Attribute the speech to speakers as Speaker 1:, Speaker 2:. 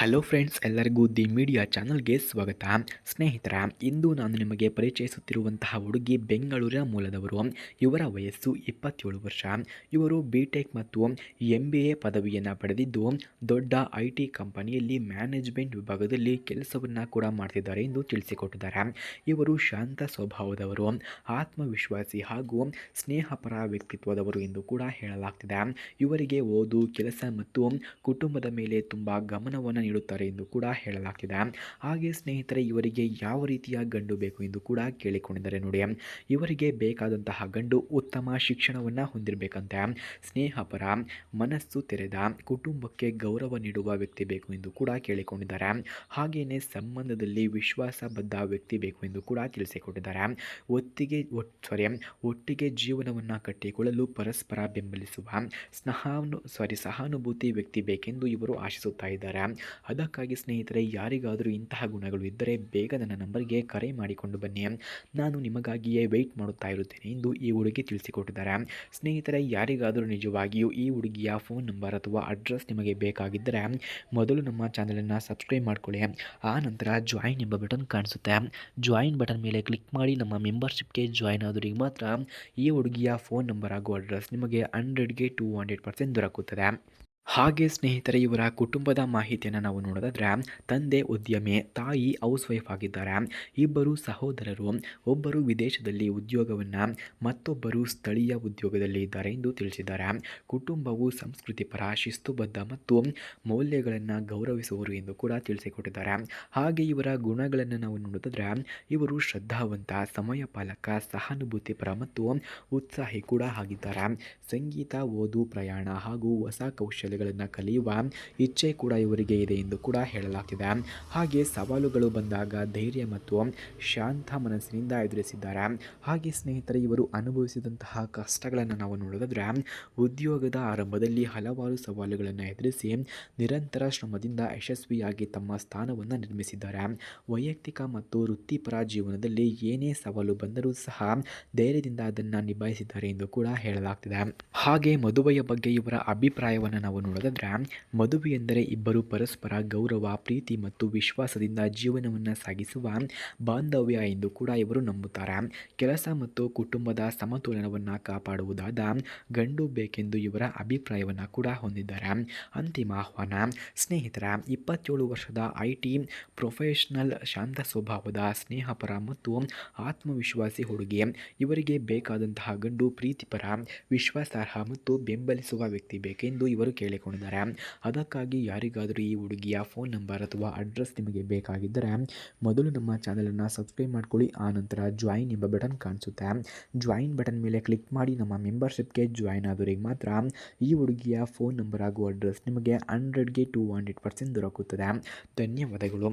Speaker 1: Hello friends ಎಲ್ಲರಿಗೂ the media ಚಾನಲ್ಗೆ ಸ್ವಾಗತ. ಸ್ನೇಹಿತರ, ಇಂದು ನಾನು ನಿಮಗೆ ಪರಿಚಯಿಸುತ್ತಿರುವಂತಹ ಹುಡುಗಿ ಬೆಂಗಳೂರಿನ ಮೂಲದವರು. ಇವರ ವಯಸ್ಸು ಇಪ್ಪತ್ತೇಳು ವರ್ಷ. ಇವರು ಬಿ ಮತ್ತು ಎಂ ಬಿ ಪದವಿಯನ್ನು ಪಡೆದಿದ್ದು, ದೊಡ್ಡ ಐ ಕಂಪನಿಯಲ್ಲಿ ಮ್ಯಾನೇಜ್ಮೆಂಟ್ ವಿಭಾಗದಲ್ಲಿ ಕೆಲಸವನ್ನು ಕೂಡ ಮಾಡ್ತಿದ್ದಾರೆ ಎಂದು ತಿಳಿಸಿಕೊಟ್ಟಿದ್ದಾರೆ. ಇವರು ಶಾಂತ ಸ್ವಭಾವದವರು, ಆತ್ಮವಿಶ್ವಾಸಿ ಹಾಗೂ ಸ್ನೇಹಪರ ವ್ಯಕ್ತಿತ್ವದವರು ಎಂದು ಕೂಡ ಹೇಳಲಾಗ್ತಿದೆ. ಇವರಿಗೆ ಓದು, ಕೆಲಸ ಮತ್ತು ಕುಟುಂಬದ ಮೇಲೆ ತುಂಬ ಗಮನವನ್ನು ನೀಡುತ್ತಾರೆ ಎಂದು ಕೂಡ ಹೇಳಲಾಗ್ತಿದೆ. ಹಾಗೆ ಸ್ನೇಹಿತರೆ, ಇವರಿಗೆ ಯಾವ ರೀತಿಯ ಗಂಡು ಬೇಕು ಎಂದು ಕೂಡ ಕೇಳಿಕೊಂಡಿದ್ದಾರೆ ನೋಡಿ. ಇವರಿಗೆ ಬೇಕಾದಂತಹ ಗಂಡು ಉತ್ತಮ ಶಿಕ್ಷಣವನ್ನು ಹೊಂದಿರಬೇಕಂತೆ. ಸ್ನೇಹಪರ, ಮನಸ್ಸು ತೆರೆದ, ಕುಟುಂಬಕ್ಕೆ ಗೌರವ ನೀಡುವ ವ್ಯಕ್ತಿ ಬೇಕು ಎಂದು ಕೂಡ ಕೇಳಿಕೊಂಡಿದ್ದಾರೆ. ಹಾಗೆಯೇ ಸಂಬಂಧದಲ್ಲಿ ವಿಶ್ವಾಸಬದ್ಧ ವ್ಯಕ್ತಿ ಬೇಕು ಎಂದು ಕೂಡ ತಿಳಿಸಿಕೊಟ್ಟಿದ್ದಾರೆ. ಒತ್ತಿಗೆ ಸಾರಿ ಒಟ್ಟಿಗೆ ಜೀವನವನ್ನು ಕಟ್ಟಿಕೊಳ್ಳಲು ಪರಸ್ಪರ ಬೆಂಬಲಿಸುವ, ಸ್ನಹಾನು ಸಾರಿ ಸಹಾನುಭೂತಿ ವ್ಯಕ್ತಿ ಬೇಕೆಂದು ಇವರು ಆಶಿಸುತ್ತಾ ಇದ್ದಾರೆ. ಅದಕ್ಕಾಗಿ ಸ್ನೇಹಿತರೆ, ಯಾರಿಗಾದರೂ ಇಂತಹ ಗುಣಗಳು ಇದ್ದರೆ ಬೇಗ ನನ್ನ ನಂಬರ್ಗೆ ಕರೆ ಮಾಡಿಕೊಂಡು ಬನ್ನಿ. ನಾನು ನಿಮಗಾಗಿಯೇ ವೆಯ್ಟ್ ಮಾಡುತ್ತಾ ಇರುತ್ತೇನೆ ಎಂದು ಈ ಹುಡುಗಿ ತಿಳಿಸಿಕೊಟ್ಟಿದ್ದಾರೆ. ಸ್ನೇಹಿತರೆ, ಯಾರಿಗಾದರೂ ನಿಜವಾಗಿಯೂ ಈ ಹುಡುಗಿಯ ಫೋನ್ ನಂಬರ್ ಅಥವಾ ಅಡ್ರೆಸ್ ನಿಮಗೆ ಬೇಕಾಗಿದ್ದರೆ ಮೊದಲು ನಮ್ಮ ಚಾನಲನ್ನು ಸಬ್ಸ್ಕ್ರೈಬ್ ಮಾಡ್ಕೊಳ್ಳಿ. ಆ ನಂತರ ಜಾಯಿನ್ ಎಂಬ ಬಟನ್ ಕಾಣಿಸುತ್ತೆ. ಜಾಯಿನ್ ಬಟನ್ ಮೇಲೆ ಕ್ಲಿಕ್ ಮಾಡಿ ನಮ್ಮ ಮೆಂಬರ್ಶಿಪ್ಗೆ ಜಾಯಿನ್ ಆದವರಿಗೆ ಮಾತ್ರ ಈ ಹುಡುಗಿಯ ಫೋನ್ ನಂಬರ್ ಹಾಗೂ ಅಡ್ರೆಸ್ ನಿಮಗೆ ಹಂಡ್ರೆಡ್ಗೆ ಟು ಹಂಡ್ರೆಡ್ ಪರ್ಸೆಂಟ್ ದೊರಕುತ್ತದೆ. ಹಾಗೆ ಸ್ನೇಹಿತರೆ, ಇವರ ಕುಟುಂಬದ ಮಾಹಿತಿಯನ್ನು ನಾವು ನೋಡೋದಾದರೆ, ತಂದೆ ಉದ್ಯಮಿ, ತಾಯಿ ಹೌಸ್ ವೈಫ್ ಆಗಿದ್ದಾರೆ. ಇಬ್ಬರು ಸಹೋದರರು, ಒಬ್ಬರು ವಿದೇಶದಲ್ಲಿ ಉದ್ಯೋಗವನ್ನು, ಮತ್ತೊಬ್ಬರು ಸ್ಥಳೀಯ ಉದ್ಯೋಗದಲ್ಲಿ ಇದ್ದಾರೆ ಎಂದು ತಿಳಿಸಿದ್ದಾರೆ. ಕುಟುಂಬವು ಸಂಸ್ಕೃತಿ ಪರ ಶಿಸ್ತುಬದ್ಧ ಮತ್ತು ಮೌಲ್ಯಗಳನ್ನು ಗೌರವಿಸುವರು ಎಂದು ಕೂಡ ತಿಳಿಸಿಕೊಟ್ಟಿದ್ದಾರೆ. ಹಾಗೆ ಇವರ ಗುಣಗಳನ್ನು ನಾವು ನೋಡೋದಾದರೆ, ಇವರು ಶ್ರದ್ಧಾವಂತ ಸಮಯ ಪಾಲಕ ಸಹಾನುಭೂತಿಪರ ಮತ್ತು ಉತ್ಸಾಹಿ ಕೂಡ ಆಗಿದ್ದಾರೆ. ಸಂಗೀತ, ಓದು, ಪ್ರಯಾಣ ಹಾಗೂ ಹೊಸ ಕೌಶಲ್ಯಗಳನ್ನು ಕಲಿಯುವ ಇಚ್ಛೆ ಕೂಡ ಇವರಿಗೆ ಇದೆ ಎಂದು ಕೂಡ ಹೇಳಲಾಗ್ತಿದೆ. ಹಾಗೆ ಸವಾಲುಗಳು ಬಂದಾಗ ಧೈರ್ಯ ಮತ್ತು ಶಾಂತ ಮನಸ್ಸಿನಿಂದ ಎದುರಿಸಿದ್ದಾರೆ. ಹಾಗೆ ಸ್ನೇಹಿತರೆ, ಇವರು ಅನುಭವಿಸಿದಂತಹ ಕಷ್ಟಗಳನ್ನು ನಾವು ನೋಡೋದಾದರೆ ಉದ್ಯೋಗದ ಆರಂಭದಲ್ಲಿ ಹಲವಾರು ಸವಾಲುಗಳನ್ನು ಎದುರಿಸಿ ನಿರಂತರ ಶ್ರಮದಿಂದ ಯಶಸ್ವಿಯಾಗಿ ತಮ್ಮ ಸ್ಥಾನವನ್ನು ನಿರ್ಮಿಸಿದ್ದಾರೆ. ವೈಯಕ್ತಿಕ ಮತ್ತು ವೃತ್ತಿಪರ ಜೀವನದಲ್ಲಿ ಏನೇ ಸವಾಲು ಬಂದರೂ ಸಹ ಧೈರ್ಯದಿಂದ ಅದನ್ನು ನಿಭಾಯಿಸಿದ್ದಾರೆ ಎಂದು ಕೂಡ ಹೇಳಲಾಗ್ತಿದೆ. ಹಾಗೆ ಮದುವೆಯ ಬಗ್ಗೆ ಇವರ ಅಭಿಪ್ರಾಯವನ್ನು ನಾವು ನೋಡೋದಾದರೆ ಮದುವೆ ಎಂದರೆ ಇಬ್ಬರು ಪರಸ್ಪರ ಗೌರವ, ಪ್ರೀತಿ ಮತ್ತು ವಿಶ್ವಾಸದಿಂದ ಜೀವನವನ್ನು ಸಾಗಿಸುವ ಬಾಂಧವ್ಯ ಎಂದು ಕೂಡ ಇವರು ನಂಬುತ್ತಾರೆ. ಕೆಲಸ ಮತ್ತು ಕುಟುಂಬದ ಸಮತೋಲನವನ್ನು ಕಾಪಾಡುವುದಾದ ಗಂಡು ಬೇಕೆಂದು ಇವರ ಅಭಿಪ್ರಾಯವನ್ನು ಕೂಡ ಹೊಂದಿದ್ದಾರೆ. ಅಂತಿಮ ಆಹ್ವಾನ, ಸ್ನೇಹಿತರ, ಇಪ್ಪತ್ತೇಳು ವರ್ಷದ ಐ ಟಿ ಪ್ರೊಫೆಷನಲ್ ಶಾಂತ ಸ್ವಭಾವದ ಸ್ನೇಹಪರ ಮತ್ತು ಆತ್ಮವಿಶ್ವಾಸಿ ಹುಡುಗಿ. ಇವರಿಗೆ ಬೇಕಾದಂತಹ ಗಂಡು ಪ್ರೀತಿಪರ, ವಿಶ್ವಾಸಾರ್ಹ ಮತ್ತು ಬೆಂಬಲಿಸುವ ವ್ಯಕ್ತಿ ಬೇಕೆಂದು ಇವರು ಕೇಳಿಕೊಂಡಿದ್ದಾರೆ ಅದಕ್ಕಾಗಿ ಯಾರಿಗಾದರೂ ಈ ಹುಡುಗಿಯ ಫೋನ್ ನಂಬರ್ ಅಥವಾ ಅಡ್ರೆಸ್ ನಿಮಗೆ ಬೇಕಾಗಿದ್ದರೆ ಮೊದಲು ನಮ್ಮ ಚಾನಲನ್ನು ಸಬ್ಸ್ಕ್ರೈಬ್ ಮಾಡ್ಕೊಳ್ಳಿ ಆನಂತರ ಜಾಯಿನ್ ಎಂಬ ಬಟನ್ ಕಾಣಿಸುತ್ತೆ. ಜಾಯಿನ್ ಬಟನ್ ಮೇಲೆ ಕ್ಲಿಕ್ ಮಾಡಿ ನಮ್ಮ ಮೆಂಬರ್ಶಿಪ್ಗೆ ಜಾಯಿನ್ ಆದವರಿಗೆ ಮಾತ್ರ ಈ ಹುಡುಗಿಯ ಫೋನ್ ನಂಬರ್ ಹಾಗೂ ಅಡ್ರೆಸ್ ನಿಮಗೆ ಹಂಡ್ರೆಡ್ಗೆ ಟು ಹಂಡ್ರೆಡ್ ಪರ್ಸೆಂಟ್ ದೊರಕುತ್ತದೆ. ಧನ್ಯವಾದಗಳು.